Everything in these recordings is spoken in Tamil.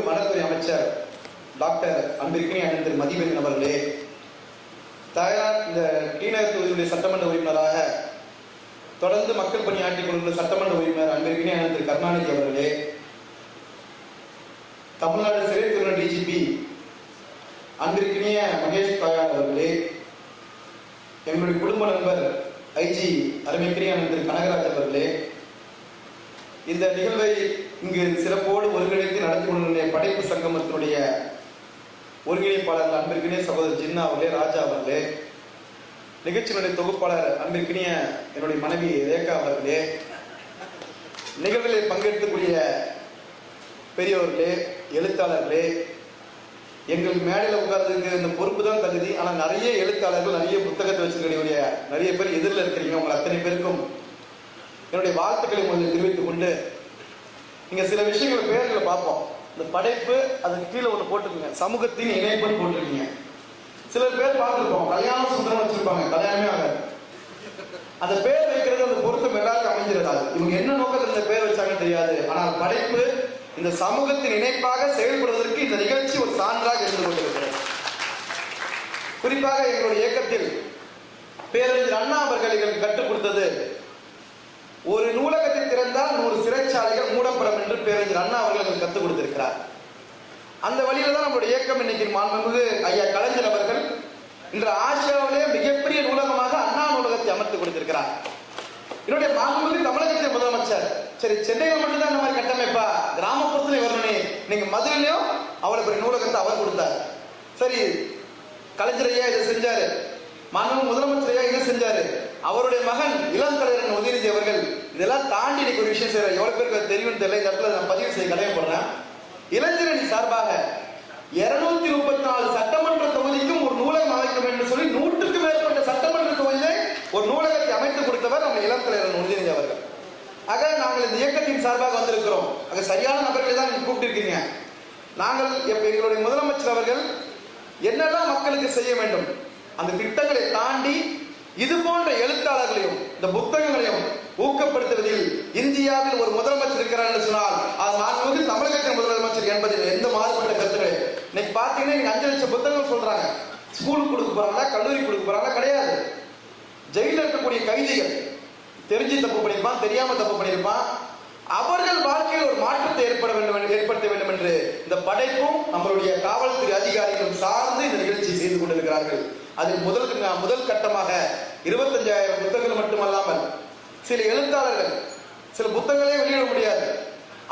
மாண்புமிகு வனத்துறை அமைச்சர் டாக்டர் அன்பிற்கினி அணிந்த மதிவெண் அவர்களே தயார் இந்த டீநகர் தொகுதியுடைய சட்டமன்ற உறுப்பினராக தொடர்ந்து மக்கள் பணியாற்றிக் கொண்டுள்ள சட்டமன்ற உறுப்பினர் அன்பிற்கினி அணிந்தர் கருணாநிதி அவர்களே தமிழ்நாடு சிறைத்துறை டிஜிபி அன்பிற்கினிய மகேஷ் தாயார் அவர்களே எங்களுடைய குடும்ப நண்பர் ஐஜி அருமைக்கிரியா திரு கனகராஜ் அவர்களே இந்த நிகழ்வை இங்கு சிறப்போடு ஒருங்கிணைத்து நடத்தி கொண்டிருந்த படைப்பு சங்கமத்தினுடைய ஒருங்கிணைப்பாளர் அன்பிற்கினிய சகோதரர் ஜின்னா அவர்களே ராஜா அவர்களே நிகழ்ச்சியினுடைய தொகுப்பாளர் அன்பிற்கினிய என்னுடைய மனைவி ரேகா அவர்களே நிகழ்வுகளில் பங்கெடுக்கக்கூடிய பெரியவர்களே எழுத்தாளர்களே எங்கள் மேடையில் உட்கார்றதுக்கு இந்த பொறுப்பு தான் தகுதி. ஆனால் நிறைய எழுத்தாளர்கள் நிறைய புத்தகத்தை வச்சிருக்கக்கூடிய நிறைய பேர் எதிரில் இருக்கிறீங்க. உங்கள் அத்தனை பேருக்கும் என்னுடைய வாழ்த்துக்களை முதலில் தெரிவித்துக் கொண்டு இங்க சில விஷயங்களை பேர்களை பார்ப்போம். இந்த படைப்பு அதுக்கு கீழே ஒன்று போட்டுருக்கீங்க. சமூகத்தின் இணைப்புன்னு போட்டிருக்கீங்க. சில பேர் பார்த்துருப்போம். கல்யாணம் சுந்தரம் வச்சிருப்பாங்க. கல்யாணமே ஆகாது. அந்த பேர் வைக்கிறது அந்த பொருத்தம் எல்லாருக்கும் அமைஞ்சிருக்காது. இவங்க என்ன நோக்கத்தில் இந்த பேர் வச்சாங்கன்னு தெரியாது. ஆனால் படைப்பு இந்த சமூகத்தின் இணைப்பாக செயல்படுவதற்கு இந்த நிகழ்ச்சி ஒரு சான்றாக இருந்து கொண்டிருக்கிறது. குறிப்பாக எங்களுடைய இயக்கத்தில் பேரறிஞர் அண்ணா அவர்கள் எங்களுக்கு கற்றுக் கொடுத்தது ஒரு நூலகத்தை திறந்தால் நூறு சிறைச்சாலைகள் மூடப்படும் என்று பேரறிஞர் அண்ணா அவர்கள் எங்களுக்கு கற்றுக் கொடுத்திருக்கிறார். அந்த வழியில தான் நம்மளுடைய இயக்கம் இன்னைக்கு மாண்புமிகு ஐயா கலைஞர் அவர்கள் இன்று ஆசியாவிலே மிகப்பெரிய நூலகமாக அண்ணா நூலகத்தை அமர்த்து கொடுத்திருக்கிறார். என்னுடைய மாண்புமிகு தமிழகத்தின் முதலமைச்சர் சரி சென்னையில் மட்டும்தான் இந்த மாதிரி கட்டமைப்பா? கிராமப்புறத்துல வரணுமே. நீங்க மதுரையிலையும் அவ்வளவு பெரிய நூலகத்தை அவர் கொடுத்தார். சரி கலைஞர் ஐயா இதை செஞ்சாரு. மாண்புமிகு முதலமைச்சர் ஐயா இதை செஞ்சாரு. அவருடைய மகன் இளம் கலைஞர் உதயநிதி அவர்கள் இதெல்லாம் தாண்டி இன்னைக்கு ஒரு விஷயம் செய்யற எவ்வளவு பேருக்கு தெரியும் தெரியும்னு தெரியல. இந்த இடத்துல நான் பதிவு செய்ய கடமைப்படுறேன் இளைஞரணி சார்பாக இருநூத்தி முப்பத்தி நாலு சட்டமன்ற தொகுதிக்கும் ஒரு நூலகம் அமைக்க வேண்டும் சொல்லி நூற்றுக்கும் மேற்பட்ட சட்டமன்ற தொகுதியை ஒரு நூலகத்தை அமைத்து கொடுத்தவர் நம்ம இளம் தலைவர் உதயநிதி அவர்கள். ஆக நாங்கள் இந்த இயக்கத்தின் சார்பாக வந்திருக்கிறோம். அங்கே சரியான நபர்களை தான் நீங்க கூப்பிட்டுருக்கீங்க. நாங்கள் எப்ப எங்களுடைய முதலமைச்சர் அவர்கள் என்னெல்லாம் மக்களுக்கு செய்ய வேண்டும் அந்த திட்டங்களை தாண்டி இது போன்ற எழுத்தாளர்களையும் இந்த புத்தகங்களையும் ஊக்கப்படுத்துவதில் இந்தியாவில் ஒரு முதலமைச்சர் இருக்கிறார் என்று சொன்னால் அது மாண்புமிகு தமிழகத்தின் முதலமைச்சர் என்பதில் எந்த மாறுபட்ட கருத்து? இன்னைக்கு பார்த்தீங்கன்னா நீங்க அஞ்சு லட்சம் புத்தகங்கள் சொல்றாங்க. ஸ்கூலுக்கு கொடுக்க போறாங்களா கல்லூரி கொடுக்க போறாங்களா கிடையாது. ஜெயிலில் இருக்கக்கூடிய கைதிகள் தெரிஞ்சு தப்பு பண்ணியிருப்பான் தெரியாம தப்பு பண்ணியிருப்பான். அவர்கள் வாழ்க்கையில் ஒரு மாற்றத்தை ஏற்பட வேண்டும் ஏற்படுத்த வேண்டும் என்று இந்த படைப்பும் நம்மளுடைய காவல்துறை அதிகாரிகளும் சார்ந்து இந்த நிகழ்ச்சியை செய்து கொண்டிருக்கிறார்கள். அதில் முதல் முதல் கட்டமாக இருபத்தஞ்சாயிரம் புத்தகங்கள் மட்டுமல்லாமல் சில எழுத்தாளர்கள் சில புத்தகங்களே வெளியிட முடியாது.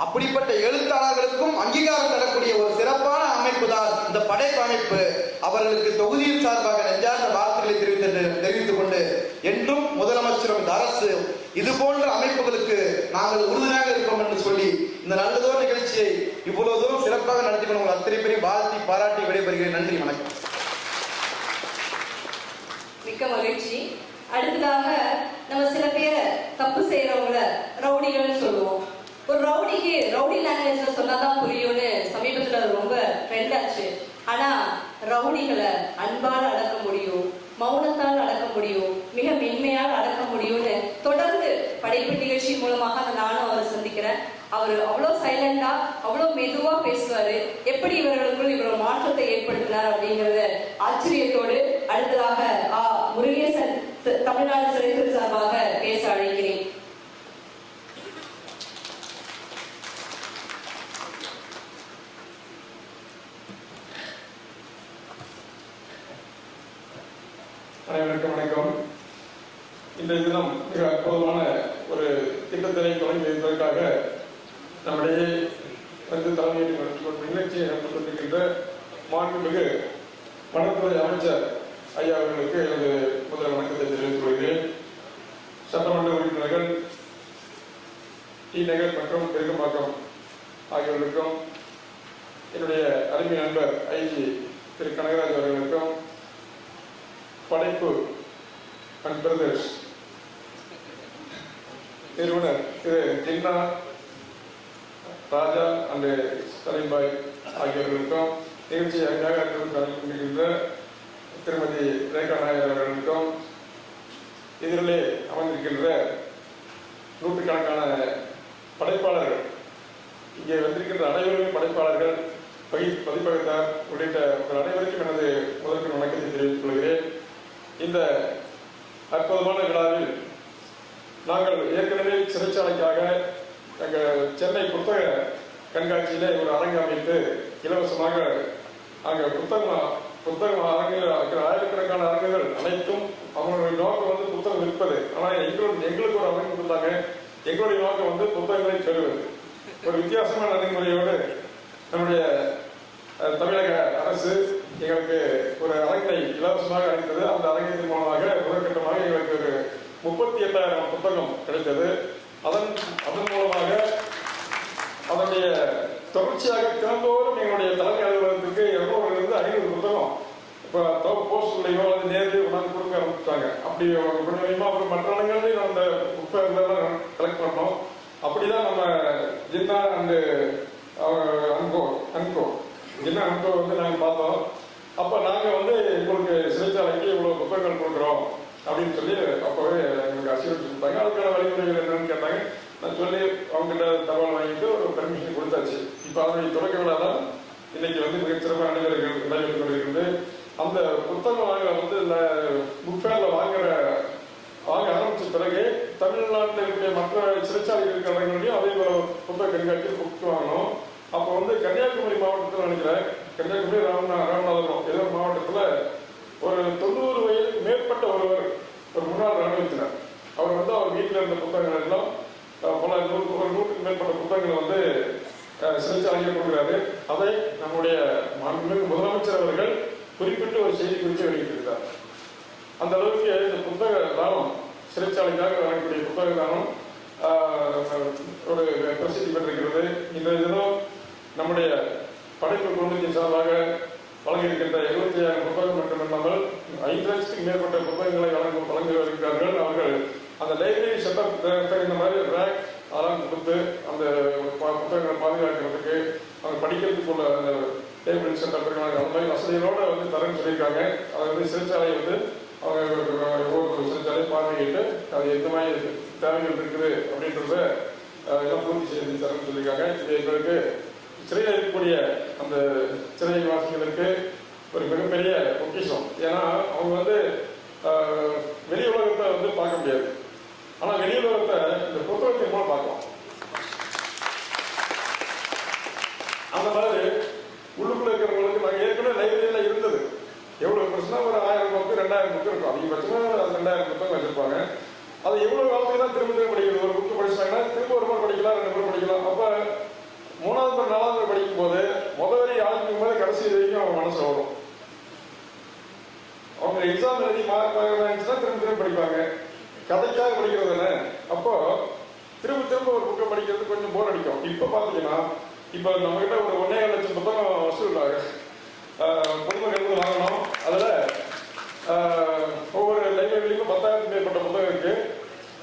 அப்படிப்பட்ட எழுத்தாளர்களுக்கும் அங்கீகாரம் தரக்கூடிய ஒரு சிறப்பான அமைப்பு தான் இந்த படைப்பு அமைப்பு அவர்களுக்கு தொகுதியின் சார்பாக நெஞ்சார்ந்த வார்த்தைகளை தெரிவித்து தெரிவித்துக் கொண்டு என்றும் முதலமைச்சரும் இந்த அரசு இது போன்ற அமைப்புகளுக்கு நாங்கள் உறுதுணையாக இருப்போம் என்று சொல்லி இந்த நல்லதோர் நிகழ்ச்சியை இவ்வளவு தூரம் சிறப்பாக நடத்தி கொண்டு உங்கள் அத்தனை பேரையும் வாழ்த்தி பாராட்டி விடைபெறுகிறேன். நன்றி வணக்கம். மிக்க மகிழ்ச்சி. அடுத்ததாக தப்பு செய்யறவங்கள ரவுடிகள்னு சொல்லுவோம். ஒரு ரவுடிக்கு ரவுடி லாங்குவேஜ்ல சொன்னாதான் புரியும்னு சமீபத்துல ரொம்ப ட்ரெண்ட் ஆச்சு. ஆனா ரவுடிகளை அன்பால் அடக்க முடியும் மௌனத்தால் அடக்க முடியும் மிக மென்மையால் அடக்க முடியும்னு தொடர்ந்து படைப்பு நிகழ்ச்சி மூலமாக அந்த நானும் அவரை சந்திக்கிறேன். அவர் அவ்வளோ சைலண்டா அவ்வளோ மெதுவா பேசுவாரு. எப்படி இவர்களுக்குள் இவர் மாற்றத்தை ஏற்படுத்தினார் அப்படிங்கறத ஆச்சரியத்தோடு அடுத்ததாக ஆ முருகேசன் தமிழ்நாடு சிறைத்துறை சார்பாக பேச அழைக்கிறேன். அனைவருக்கும் வணக்கம். இந்த தினம் மிக அற்புதமான ஒரு திட்டத்தினை தொடங்கி வைப்பதற்காக நம்முடைய வந்து தலைமையில் நடத்தி நிகழ்ச்சியை நடத்தி கொண்டிருக்கின்ற மாண்புமிகு வனத்துறை அமைச்சர் ஐயா அவர்களுக்கு எனது முதல் வணக்கத்தை தெரிவித்துக் கொள்கிறேன். சட்டமன்ற உறுப்பினர்கள் டி. நகர் மற்றும் பெருகம்பாக்கம் ஆகியோருக்கும் என்னுடைய அருமை நண்பர் ஐஜி திரு. கனகராஜ் அவர்களுக்கும் படைப்பு அண்ட் பிரதர்ஸ் நிறுவனர் திரு. ஜின்னா ராஜா அண்டு சலீம்பாய் ஆகியோர்களுக்கும் நிகழ்ச்சியை அழைத்து கொண்டிருக்கின்ற திருமதி ரேகா நாயர் எதிரிலே அமர்ந்திருக்கின்ற நூற்றுக்கணக்கான படைப்பாளர்கள் இங்கே வந்திருக்கின்ற அனைவருமே படைப்பாளர்கள் பகி பதிப்பகத்தார் உள்ளிட்ட உங்கள் அனைவருக்கும் எனது முதற்கு வணக்கத்தை தெரிவித்துக் கொள்கிறேன். இந்த அற்புதமான விழாவில் நாங்கள் ஏற்கனவே சிறைச்சாலைக்காக எங்கள் சென்னை புத்தக கண்காட்சியிலே ஒரு அரங்கு அமைத்து இலவசமாக அங்கே புத்தகம் புத்தகம் அரங்கு இருக்கிற ஆயிரக்கணக்கான அரங்குகள் அனைத்தும் அவங்களுடைய நோக்கம் வந்து புத்தகம் விற்பது. ஆனால் எங்களுடைய எங்களுக்கு ஒரு அரங்கு கொடுத்தாங்க. எங்களுடைய நோக்கம் வந்து புத்தகங்களை பெறுவது. ஒரு வித்தியாசமான அணுகுமுறையோடு நம்முடைய தமிழக அரசு எங்களுக்கு ஒரு அரங்கை இலவசமாக அளித்தது. அந்த அரங்கத்தின் மூலமாக முதற்கட்டமாக எங்களுக்கு ஒரு முப்பத்தி எட்டாயிரம் புத்தகம் கிடைத்தது. அதன் அதன் மூலமாக அதனுடைய தொடர்ச்சியாக தினந்தோறும் எங்களுடைய தலைமை அலுவலகத்துக்கு இருநூறுலேருந்து ஐநூறு புத்தகம். இப்போ போஸ்ட்லையோ அல்லது நேரில் கொண்டாந்து கொடுக்க ஆரம்பிச்சிட்டாங்க. அப்படி கொஞ்சம் கொஞ்சமாக அப்புறம் மற்ற இடங்கள்லையும் அந்த புத்தகங்கள்லாம் கலெக்ட் பண்ணோம். அப்படிதான் நம்ம Jinna and and co and co. Jinna and co வந்து நாங்கள் பார்த்தோம். அப்போ நாங்கள் வந்து உங்களுக்கு சிறைச்சாலைக்கு இவ்வளோ புத்தகங்கள் கொடுக்குறோம் அப்படின்னு சொல்லி அப்போவே எங்களுக்கு அசூரன்ஸ் அதுக்கான வழிமுறைகள் என்னன்னு கேட்டாங்க. நான் சொல்லி அவங்ககிட்ட தகவல் வாங்கிட்டு ஒரு பெர்மிஷன் கொடுத்தாச்சு. இப்போ அதனுடைய தொடக்க விழா தான் இன்னைக்கு வந்து மிகச்சிறப்பாக அனைவர்கள் நடைபெற்று கொண்டிருக்கிறது அந்த புத்தகம் வாங்க வந்து புக் ஃபேர்ல வாங்குற வாங்க ஆரம்பித்த பிறகு தமிழ்நாட்டில் இருக்கிற மற்ற சிறைச்சாலைகள் இருக்கிற அதே போல புத்தக கண்காட்சியில் புக் வாங்கணும். அப்போ வந்து கன்னியாகுமரி மாவட்டத்தில் நினைக்கிறேன். கன்னியாகுமரி ராமநா ராமநாதபுரம் ஏதோ மாவட்டத்தில் ஒரு தொண்ணூறு வயதுக்கு மேற்பட்ட ஒருவர் ஒரு முன்னாள் ராணுவத்தினர் அவர் வந்து அவர் வீட்டில் இருந்த புத்தகங்கள் எல்லாம் பல நூறு ஒரு நூற்றுக்கு மேற்பட்ட புத்தகங்களை வந்து அஹ், சிறைச்சாலையில் அதை நம்முடைய முதலமைச்சர் அவர்கள் குறிப்பிட்டு ஒரு செய்தி குறித்து வெளியிட்டிருக்கிறார். அந்த அளவுக்கு இந்த புத்தக தானம் சிறைச்சாலைக்காக வழங்கக்கூடிய புத்தக தானம் ஒரு பிரசித்தி பெற்றிருக்கிறது. இந்த தினம் நம்முடைய படைப்பு குழுமத்தின் சார்பாக வழங்க இருக்கின்ற எழுபத்தி ஆயிரம் புத்தகம் மட்டுமில்லாமல் ஐந்து லட்சத்துக்கு மேற்பட்ட புத்தகங்களை வழங்க வழங்கி வருகிறார்கள். அவர்கள் அந்த லைப்ரரி செட்டப் இந்த மாதிரி ரேக் அதெல்லாம் கொடுத்து அந்த ப- புத்தகங்களை பாதுகாக்கிறதுக்கு அவங்க படிக்கிறதுக்குள்ள அந்த லைப்ரரி செட்டப் அந்த மாதிரி வசதிகளோட வந்து தரேன்னு சொல்லியிருக்காங்க. அதை வந்து சிறைச்சாலை வந்து அவங்க ஒவ்வொரு சிறைச்சாலை பார்வையிட்டு அது எந்த மாதிரி தேவைகள் இருக்குது அப்படின்றத அஹ், எல்லாம் பூர்த்தி செய்து தரேன்னு சொல்லியிருக்காங்க இது எங்களுக்கு சிறையில் இருக்கக்கூடிய அந்த சிறை வாசிகளுக்கு ஒரு மிகப்பெரிய பொக்கிஷம் ஏன்னா அவங்க வந்து ஆஹ், வெளி உலகத்தை வந்து பார்க்க முடியாது ஆனா வெளி உலகத்தை இந்த புத்தகத்தின் மூலம் பார்க்கலாம் அந்த மாதிரி உள்ளுக்குள்ள இருக்கிறவங்களுக்கு நாங்கள் ஏற்கனவே லைப்ரரியில இருந்தது எவ்வளவு ஒரு ஆயிரம் புக்கு ரெண்டாயிரம் புக்கு இருக்கும். அதிகபட்சமா ரெண்டாயிரம் புத்தகம் வச்சிருப்பாங்க. அது எவ்வளவு காலத்துக்கு தான் திரும்ப திரும்ப படிக்கிறது ஒரு புக்கு படிச்சாங்கன்னா திரும்ப ஒரு முறை படிக்கலாம் ரெண்டு முறை படிக்கலாம். அப்ப மூணாவது முறை நாலாவது முறை படிக்கும் போது முதல் ஆளுக்கும் போது கடைசி வரைக்கும் அவங்க மனசு வரும் அவங்க எக்ஸாம் எழுதி மார்க் வாங்கிச்சுன்னா திரும்ப திரும்ப படிப்பாங்க. கதைக்காக படிக்கிறது தானே? அப்போ திரும்ப திரும்ப ஒரு புக்கை படிக்கிறது கொஞ்சம் போர் அடிக்கும். இப்போ பார்த்தீங்கன்னா இப்போ நம்ம கிட்ட ஒரு ஒன்னே லட்சம் புத்தகம் வசூல் ஆகும் பொதுமக்கள் வாங்கணும் அதில் ஒவ்வொரு லைப்ரரிக்கும் பத்தாயிரத்துக்கு மேற்பட்ட புத்தகம் இருக்கு.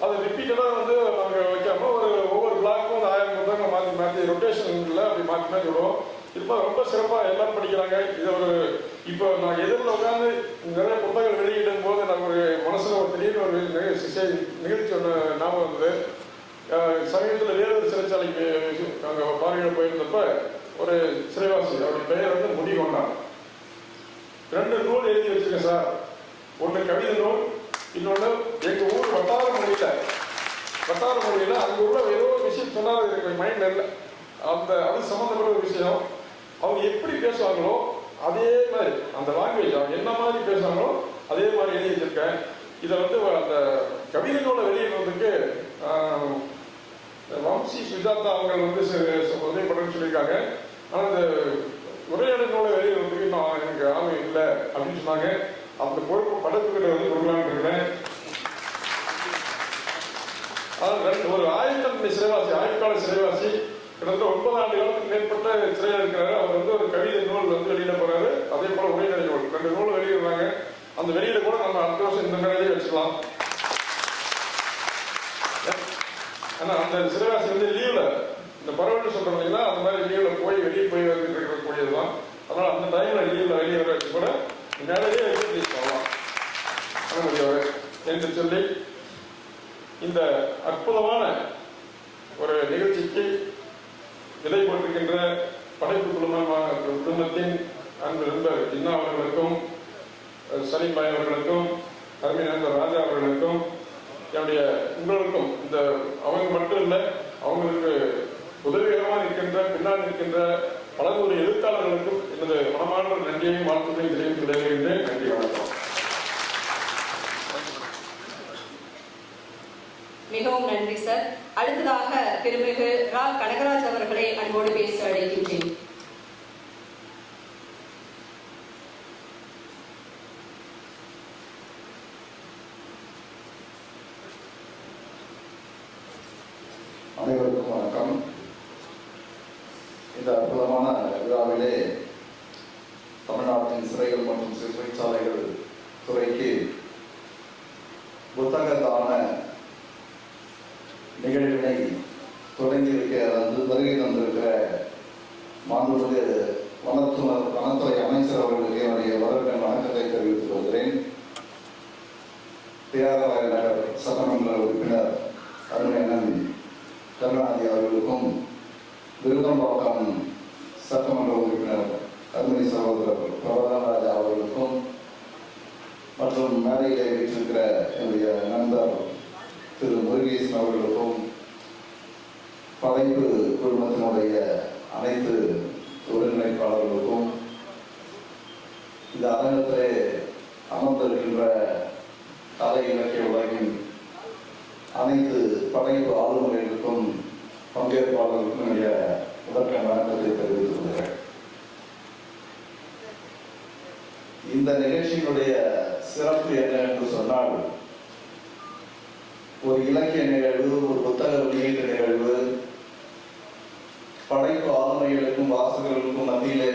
அது ரிப்பீட்டடாக வந்து நாங்கள் வைக்காம ஒரு ஒவ்வொரு பிளாக்கும் ஒரு ஆயிரம் புத்தகங்கள் மாற்றி மாற்றி ரொட்டேஷனில் அப்படி மாற்றி மாற்றி விடுவோம். இப்போ ரொம்ப சிறப்பாக எல்லாரும் படிக்கிறாங்க. இது ஒரு இப்போ நான் எதிரில் உட்காந்து நிறைய புத்தகங்கள் வெளியிடும் போது நம்ம ஒரு மனசில் ஒரு திடீர்னு ஒரு நிகழ்ச்சி நிகழ்ச்சி ஒன்று ஞாபகம் வந்தது. சமீபத்தில் வேறொரு சிறைச்சாலைக்கு அங்கே பார்வையிட போயிருந்தப்ப ஒரு சிறைவாசி அவருடைய பெயர் வந்து முடிகொண்டான் ரெண்டு நூல் எழுதி வச்சிருக்கேன் சார். ஒன்று கவிதை நூல் இன்னொன்று எங்கள் ஊர் வட்டார மொழியில் வட்டார மொழியில் அங்கே உள்ள ஏதோ ஒரு விஷயம் சொன்னாலும் எனக்கு மைண்ட் இல்லை அந்த அது சம்மந்தப்பட்ட ஒரு விஷயம். அவங்க எப்படி பேசுவாங்களோ அதே மாதிரி அந்த லாங்குவேஜ் அவங்க என்ன மாதிரி பேசுவாங்களோ அதே மாதிரி எழுதி வச்சிருக்கேன். இதை வந்து அந்த கவிதை நூலை வெளியிடுறதுக்கு வம்சி சுஜாதா அவங்க வந்து ச- உதவி பண்ணுறேன்னு சொல்லியிருக்காங்க. ஆனால் இந்த உரையாடல் நூலை வந்து நான் எனக்கு ஆர்வம் இல்லை அப்படின்னு சொன்னாங்க. அந்த பொறுப்பு படத்துக்கிட்ட வந்து கொடுக்கலான்னு இருக்கிறேன் ஒரு ஆயிரத்தி சிறைவாசி ஆயுட்கால சிறைவாசி கிட்டத்தட்ட ஒன்பது ஆண்டுகளுக்கு மேற்பட்ட சிறையா இருக்கிறாரு. அவர் வந்து ஒரு கவிதை நூல் வந்து வெளியிட போறாரு. அதே போல உரைநடை நூல். ரெண்டு நூல் வெளியிடுறாங்க. அந்த வெளியில கூட நம்ம அடுத்த வருஷம் இந்த மேலேயே வச்சுக்கலாம். ஆனா அந்த சிறைவாசி வந்து லீவ்ல இந்த பரவல் சொல்றோம் இல்லைங்களா அந்த மாதிரி லீவ்ல போய் வெளியே போய் வந்துட்டு இருக்கக்கூடியதுதான் அதனால அந்த டைம்ல வெளியே வச்சு கூட நிறைய எக்ஸசைஸ் பண்ணலாம் அனுமதியோட என்று சொல்லி இந்த அற்புதமான ஒரு நிகழ்ச்சிக்கு விதை போட்டிருக்கின்ற படைப்பு குடும்பமாக குடும்பத்தின் அன்பு நண்பர் ஜின்னா அவர்களுக்கும் சனிபாய் அவர்களுக்கும் அருமை நண்பர் ராஜா அவர்களுக்கும் என்னுடைய உங்களுக்கும் இந்த அவங்க மட்டும் இல்லை அவங்களுக்கு உதவிகரமாக இருக்கின்ற பின்னால் இருக்கின்ற பலநூறு எழுத்தாளர்களுக்கும் எனது மனமான நன்றியையும் வாழ்த்துக்களையும் தெரிவித்துக் கொள்கிறேன். நன்றி வணக்கம். மிகவும் நன்றி சார். அடுத்ததாக திருமிகு ரா. கனகராஜ் அவர்களை அன்போடு பேச அழைக்கின்றேன் அனைவருக்கும் வணக்கம் இந்த அற்புதமான விழாவிலே தமிழ்நாட்டின் சிறைகள் மற்றும் சிறைச்சாலைகள் துறைக்கு புத்தகத்தான நிகழ்வினை தொடங்கி வைக்க வந்து வருகை தந்திருக்கிற மாண்புமிகு வனத்துறை வனத்துறை அமைச்சர் அவர்களுக்கு என்னுடைய வரவேற்ற வணக்கத்தை தெரிவித்துக் கொள்கிறேன் தியாகராய நகர் சட்டமன்ற உறுப்பினர் அருமை அண்ணன் கருணாநிதி அவர்களுக்கும் விருதம்பாக்கம் சட்டமன்ற உறுப்பினர் அருமை சகோதரர் பிரபலராஜா அவர்களுக்கும் மற்றும் மேடையிலே வீற்றிருக்கிற என்னுடைய நண்பர் திரு முருகேசன் அவர்களுக்கும் படைப்பு குழுமத்தினுடைய அனைத்து ஒருங்கிணைப்பாளர்களுக்கும் இந்த அரங்கத்திலே அமர்ந்திருக்கின்ற கலை இலக்கிய உலகின் அனைத்து படைப்பு ஆளுநர்களுக்கும் பங்கேற்பாளர்களுக்கும் என்னுடைய முதற்க வணக்கத்தை தெரிவித்துக் கொள்கிறேன். இந்த நிகழ்ச்சியினுடைய சிறப்பு என்ன என்று சொன்னால் ஒரு இலக்கிய நிகழ்வு ஒரு புத்தக வெளியீட்டு நிகழ்வு படைப்பு ஆளுமைகளுக்கும் வாசகர்களுக்கும் மத்தியிலே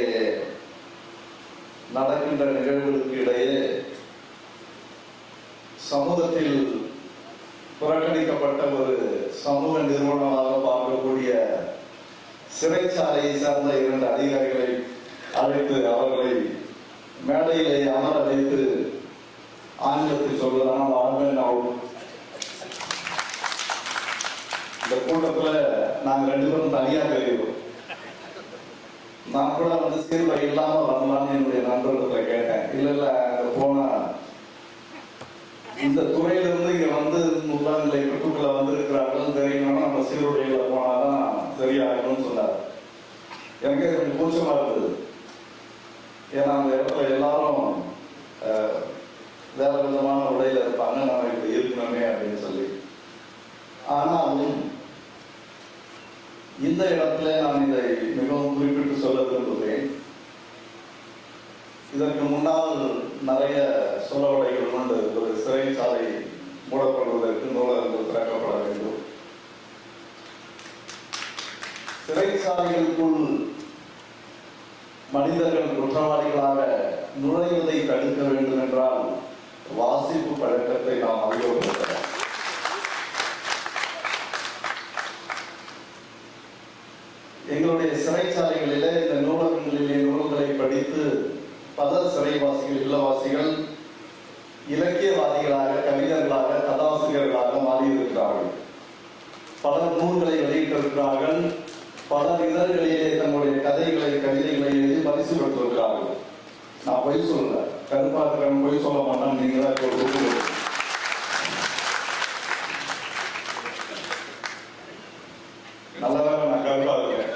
நடக்கின்ற நிகழ்வுகளுக்கு இடையே சமூகத்தில் புறக்கணிக்கப்பட்ட ஒரு சமூக நிறுவனமாக பார்க்கக்கூடிய சிறைச்சாலையை சார்ந்த இரண்டு அதிகாரிகளை அழைத்து அவர்களை மேடையிலே அமர வைத்து ஆங்கிலத்தில் சொல்வதானால் ஆர்மன் அவுட் இந்த கூட்டத்தில் நாங்கள் ரெண்டு பேரும் தனியாக தெரியும் நான் கூட வந்து சீர்வை இல்லாமல் வரலாம்னு என்னுடைய நண்பர்கிட்ட கேட்டேன். இல்லை இல்லை அங்கே போனால் இந்த துறையில இருந்து இங்க வந்து முதலாம் நிலை பெற்றுக்குள்ள வந்திருக்கிறார்கள் தெரியணும்னா நம்ம சீருடையில போனாதான் சரியாகணும்னு சொன்னார். எனக்கே கொஞ்சம் கூச்சமா இருந்தது ஏன்னா அந்த இடத்துல எல்லாரும் வேற விதமான உடையில இருப்பாங்க நம்ம இப்படி இருக்கணுமே அப்படின்னு சொல்லி. ஆனாலும் இந்த இடத்துல நான் இதை மிகவும் குறிப்பிட்டு சொல்ல விரும்புகிறேன். இதற்கு முன்னால் நிறைய சொலவடைகள் கொண்டு ஒரு சிறைச்சாலை மூடப்படுவதற்கு நூலகங்கள் திறக்கப்பட வேண்டும். சிறைச்சாலைகளுக்குள் மனிதர்கள் குற்றவாளிகளாக நுழைவதை தடுக்க வேண்டும் என்றால் வாசிப்பு பழக்கத்தை நாம் அதிகப்படுத்த எங்களுடைய சிறைச்சாலைகளிலே இந்த நூலகங்களில் வெளியிட்டிருக்கிறார்கள் பல இதழ்களிலே தங்களுடைய கதைகளை கவிதைகளை எழுதி பரிசு பெற்றிருக்கிறார்கள் நான் பொய் சொல்லல. கருப்பா பொய் சொல்ல மாட்டான் நீங்க தான் இப்போ ஒரு உறுதி. நல்ல வேளை நான் கருப்பா இருக்கேன்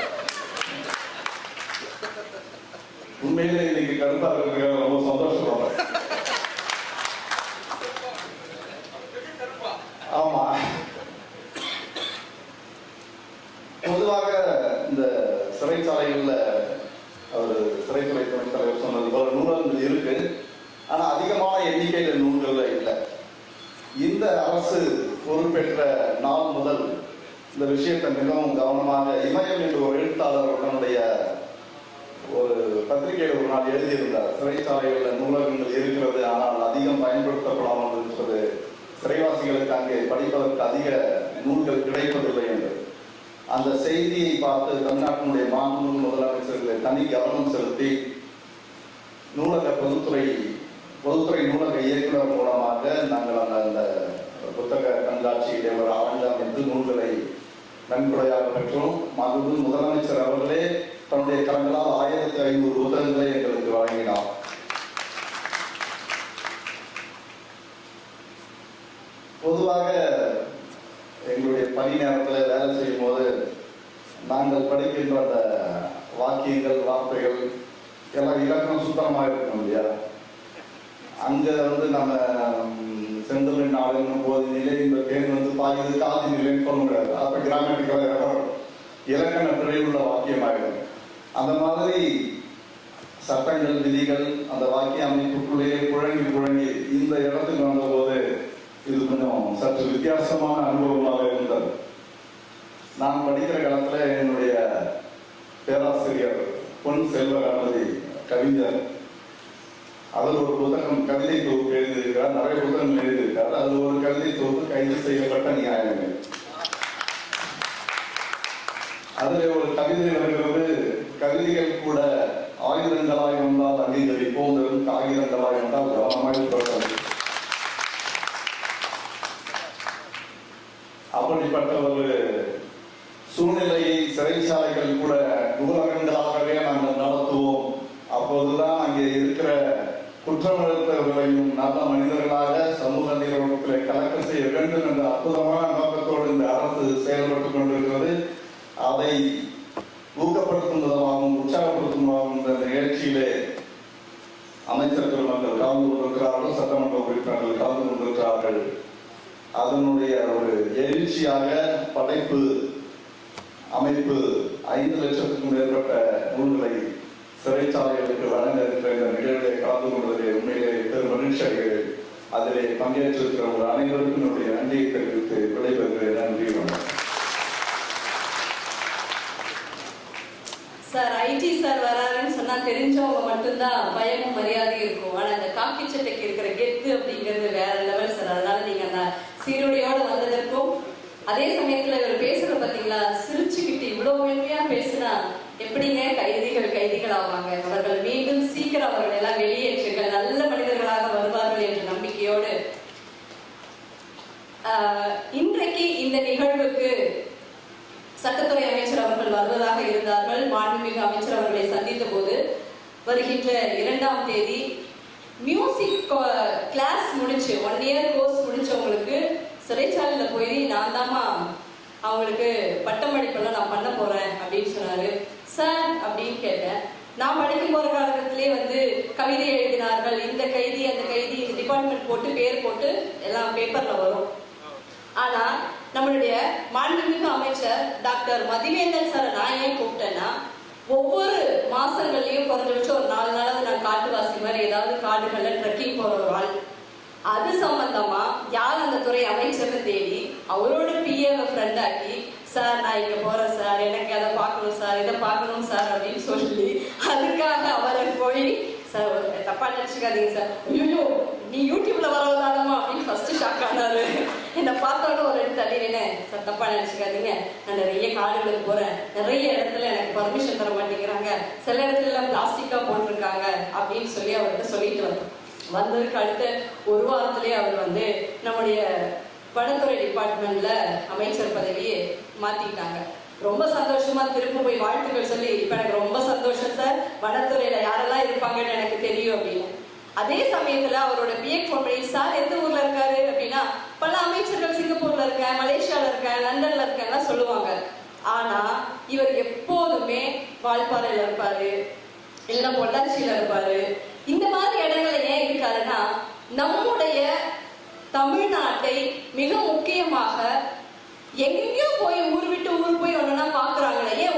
உண்மையிலே இன்னைக்கு கருப்பா இருக்கிற ரொம்ப சந்தோஷப்படுறேன் ஆமா பொதுவாக இந்த சிறைச்சாலைகள்ல அவர் சிறைத்துறை துணைத் தலைவர் சொன்னது போல நூலகங்கள் இருக்கு ஆனா அதிகமான எண்ணிக்கையில நூல்கள் இல்லை இந்த அரசு பொறுப்பேற்ற நாள் முதல் இந்த விஷயத்தை மிகவும் கவனமாக இமயம் என்று ஒரு எழுத்தாளர் தன்னுடைய ஒரு பத்திரிகையில் ஒரு நாள் எழுதியிருந்தார். சிறைச்சாலைகளில் நூலகங்கள் இருக்கிறது ஆனால் அதிகம் பயன்படுத்தப்படாமல் இருக்கிறது சிறைவாசிகளுக்கு அங்கே படிப்பதற்கு அதிக நூல்கள் கிடைப்பதில்லை என்று. அந்த செய்தியை பார்த்து தமிழ்நாட்டினுடைய மாநில முதலமைச்சர்களை தனி கவனம் செலுத்தி நூலக பொதுத்துறை பொதுத்துறை நூலக இயக்குனர் மூலமாக நாங்கள் அந்த அந்த கண்காட்சியிலே ஒரு ஆழ்ந்த அமைந்து நூல்களை நன்கொடையாக பெற்றோம் மகுது முதலமைச்சர் அவர்களே தன்னுடைய கலங்களால் ஆயிரத்தி ஐநூறு புத்தகங்களை எங்களுக்கு வழங்கினார். பொதுவாக எங்களுடைய பணி நேரத்தில் வேலை செய்யும் போது நாங்கள் படிக்கின்ற அந்த வாக்கியங்கள் வார்த்தைகள் எல்லாம் இலக்கணம் சுத்தமாக இருக்கணும் இல்லையா? அங்க வந்து நம்ம செந்தமிழ் நாடுங்கும் போது நிலை இந்த பேர் வாங்கியது காதி நிலைன்னு சொல்ல முடியாது. அப்ப கிராமட்டிக்கல் இலக்கண பிழையுள்ள வாக்கியமாகிடும் அந்த மாதிரி சட்டங்கள் விதிகள் அந்த வாக்கிய அமைப்புக்குள்ளேயே குழங்கி குழங்கி இந்த இடத்துக்கு வந்தபோது இது கொஞ்சம் சற்று வித்தியாசமான அனுபவமாக இருந்தது. நான் படிக்கிற காலத்துல என்னுடைய பேராசிரியர் பொன் செல்வ கணபதி கவிஞர் அதில் ஒரு புத்தகம் கவிதை தொகுப்பு எழுதியிருக்கிறார் நிறைய புத்தகம் எழுதியிருக்கார் அதில் ஒரு கவிதை தொகுப்பு கைது செய்யப்பட்ட நியாயங்கள். அதில் ஒரு கவிதை வருகிறது கவிதைகள் கூட ஆயுதங்களாய் வந்தால் அங்கீகரிப்போம் வெறும் காகிதங்களாய் வந்தால் கவனமாய் தொடரும் அப்படிப்பட்ட ஒரு சூழ்நிலையை சிறைச்சாலைகள் கூட நூலகங்களாகவே நாங்கள் நடத்துவோம் அப்போதுதான் அங்கே இருக்கிற குற்றமிழத்தவர்களையும் நல்ல மனிதர்களாக சமூக நிறுவனத்திலே கலக்கம் செய்ய வேண்டும் என்ற அற்புதமான நோக்கத்தோடு இந்த அரசு செயல்பட்டுக் கொண்டிருக்கிறது. அதை ஊக்கப்படுத்தும் விதமாகவும் உற்சாகப்படுத்தும் விதமாகவும் இந்த நிகழ்ச்சியிலே அமைச்சர்கள் மக்கள் கலந்து கொண்டிருக்கிறார்கள் சட்டமன்ற உறுப்பினர்கள் கலந்து கொண்டிருக்கிறார்கள். அதனுடைய ஒரு எழுச்சியாக படைப்பு அமைப்பு ஐந்து லட்சத்துக்கும் மேற்பட்ட நூல்களை சிறைச்சாலைகளுக்கு வழங்க இருக்கிற இந்த நிகழ்வுகளை கலந்து கொண்டதிலே உண்மையிலே பெரும் மகிழ்ச்சி அடைகிறேன் அதிலே பங்கேற்றிருக்கிறவர்கள் அனைவருக்கும் என்னுடைய நன்றியை தெரிவித்து விடைபெறுகிறேன். நன்றி வணக்கம். சார் ஐடி சார் வராருன்னு சொன்னா தெரிஞ்சவங்க மட்டும்தான் பயமும் மரியாதையும் இருக்கும். ஆனா அந்த காக்கி சட்டைக்கு இருக்கிற கெத்து அப்படிங்கிறது வேற லெவல் சார். அதனால நீங்க அந்த சீருடையோட வந்ததற்கும் அதே சமயத்துல இவர் பேசுற பாத்தீங்களா? சிரிச்சுக்கிட்டு இவ்வளவு மென்மையா பேசினா எப்படிங்க கைதிகள் கைதிகள் ஆவாங்க அவர்கள் மீண்டும் சீக்கிரம் அவர்கள் எல்லாம் வெளியேற்றுங்கள். நல்ல மனிதர்களாக வருவார்கள் என்ற நம்பிக்கையோடு ஆஹ், இன்றைக்கு இந்த நிகழ்வுக்கு சட்டத்துறை அமைச்சர் அவர்கள் வருவதாக இருந்தார்கள். மாண்புமிகு அமைச்சர் அவர்களை சந்தித்த போது வருகின்ற இரண்டாம் தேதி மியூசிக் கிளாஸ் முடிச்சு ஒன் இயர் கோர்ஸ் முடிச்சவங்களுக்கு சிறைச்சாலையில் போய் நான் தாமா அவங்களுக்கு பட்டமளிப்பெல்லாம் நான் பண்ண போறேன் அப்படின்னு சொன்னாரு. சார் அப்படின்னு கேட்டேன். நான் படிக்கும் போற காலகட்டத்திலே வந்து கவிதை எழுதினார்கள். இந்த கைதி அந்த கைதி இந்த டிபார்ட்மெண்ட் போட்டு பேர் போட்டு எல்லாம் பேப்பர்ல வரும். ஆனா நம்மளுடைய மாண்புமிகு அமைச்சர் டாக்டர் மதிவேந்தன் சார் நான் ஏன் கூப்பிட்டேன்னா ஒவ்வொரு மாசங்கள்லயும் குறைஞ்சபட்சம் ஒரு நாலு நாளாவது நான் காட்டுவாசி மாதிரி ஏதாவது காடுகள்ல ட்ரெக்கிங் போற ஒரு ஆள். அது சம்பந்தமா யார் அந்த துறை அமைச்சர்னு தேடி அவரோட பிஏவை ஃப்ரெண்ட் ஆக்கி சார் நான் இங்க போறேன் சார் எனக்கு அதை பார்க்கணும் சார் இதை பார்க்கணும் சார் அப்படின்னு சொல்லி அதுக்காக அவரை போய் சார் தப்பா நினைச்சுக்காதீங்க சார் ஐயோ நீ யூடியூப்ல வரவதானமா அப்படின்னு ஃபர்ஸ்ட் ஷாக் ஆனாரு. என்னை பார்த்தோட ஒரு இடத்து தள்ளி சார் தப்பா நினைச்சுக்காதீங்க. நான் நிறைய காடுகளுக்கு போறேன். நிறைய இடத்துல எனக்கு பர்மிஷன் தர மாட்டேங்கிறாங்க. சில இடத்துல எல்லாம் பிளாஸ்டிக்கா போட்டிருக்காங்க. அப்படின்னு சொல்லி அவர்கிட்ட சொல்லிட்டு வந்தேன் வந்ததுக்கு அடுத்த ஒரு வாரத்திலேயே அவர் வந்து நம்முடைய வனத்துறை டிபார்ட்மெண்ட்ல அமைச்சர் பதவியை மாத்திக்கிட்டாங்க. ரொம்ப சந்தோஷமா திரும்ப போய் வாழ்த்துக்கள் சொல்லி இப்ப எனக்கு ரொம்ப சந்தோஷம் சார் வனத்துறையில யாரெல்லாம் இருப்பாங்கன்னு எனக்கு தெரியும் அப்படின்னு. அதே சமயத்துல அவரோட பிஎக் ஃபோன் பண்ணி சார் எந்த ஊர்ல இருக்காரு அப்படின்னா பல அமைச்சர்கள் சிங்கப்பூர்ல இருக்கேன் மலேசியால இருக்கேன் லண்டன்ல இருக்கேன்லாம் சொல்லுவாங்க. ஆனா இவர் எப்போதுமே வால்பாறையில இருப்பாரு இல்லைன்னா பொள்ளாச்சியில இருப்பாரு இந்த மாதிரி இடங்கள்ல ஏன் இருக்காதுன்னா நம்முடைய தமிழ்நாட்டை மிக முக்கியமாக எங்கேயோ போய் ஊர் விட்டு ஊர் போய் ஒன்னா பாக்குறாங்களே ஏன்